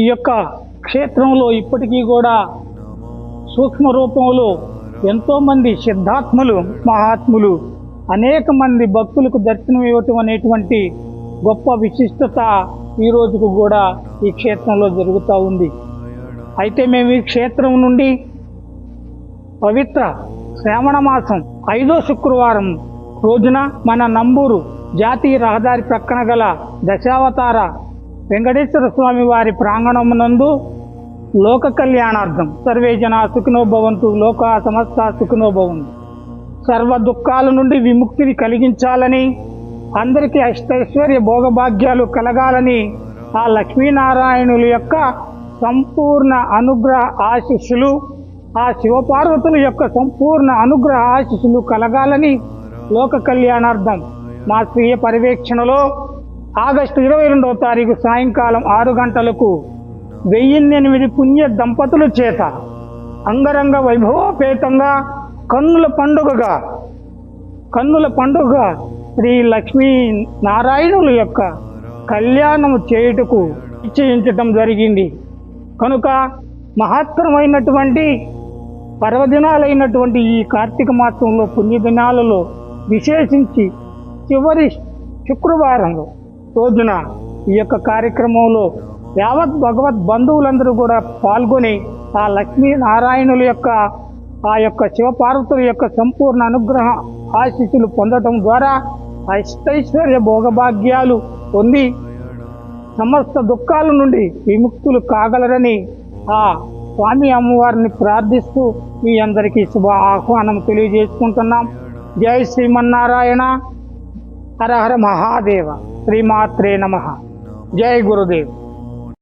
ఈ యొక్క క్షేత్రంలో ఇప్పటికీ కూడా సూక్ష్మ రూపంలో ఎంతోమంది సిద్ధాత్ములు మహాత్ములు అనేక మంది భక్తులకు దర్శనం ఇవ్వటం అనేటువంటి గొప్ప విశిష్టత ఈ రోజుకు కూడా ఈ క్షేత్రంలో జరుగుతూ ఉంది. అయితే మేము ఈ క్షేత్రం నుండి పవిత్ర శ్రావణ మాసం ఐదో శుక్రవారం రోజున మన నంబూరు జాతీయ రహదారి ప్రక్కన గల దశావతార వెంకటేశ్వర స్వామి వారి ప్రాంగణమునందు లోక కళ్యాణార్థం. సర్వే జన సుఖినోభవంతు లోక సమస్త సుఖినోభవంతు సర్వ దుఃఖాల నుండి విముక్తిని కలిగించాలని అందరికీ అష్టైశ్వర్య భోగభాగ్యాలు కలగాలని ఆ లక్ష్మీనారాయణుల యొక్క సంపూర్ణ అనుగ్రహ ఆశిస్సులు ఆ శివపార్వతుల యొక్క సంపూర్ణ అనుగ్రహ ఆశిస్సులు కలగాలని లోక కళ్యాణార్థం మా స్వీయ పర్యవేక్షణలో ఆగస్టు ఇరవై రెండవ తారీఖు సాయంకాలం ఆరు గంటలకు వెయ్యిన్నెనిమిది పుణ్య దంపతుల చేత అంగరంగ వైభవోపేతంగా కన్నుల పండుగగా కన్నుల పండుగ శ్రీ లక్ష్మీ నారాయణుల యొక్క కళ్యాణము చేయుటకు నిశ్చయించటం జరిగింది. కనుక మహత్తరమైనటువంటి పర్వదినాలైనటువంటి ఈ కార్తీక మాసంలో పుణ్యదినాలలో విశేషించి చివరి శుక్రవారంలో రోజున ఈ యొక్క కార్యక్రమంలో యావత్ భగవత్ బంధువులందరూ కూడా పాల్గొని ఆ లక్ష్మీ నారాయణుల యొక్క ఆ యొక్క శివపార్వతుల యొక్క సంపూర్ణ అనుగ్రహ ఆశీస్సులు పొందడం ద్వారా అష్టైశ్వర్య భోగభాగ్యాలు పొంది సమస్త దుఃఖాల నుండి విముక్తులు కాగలరని ఆ స్వామి అమ్మవారిని ప్రార్థిస్తూ మీ అందరికీ శుభ ఆహ్వానం తెలియజేసుకుంటున్నాం. జై శ్రీమన్నారాయణ हर हर महादेव श्रीमात्रे नमः। जय गुरुदेव।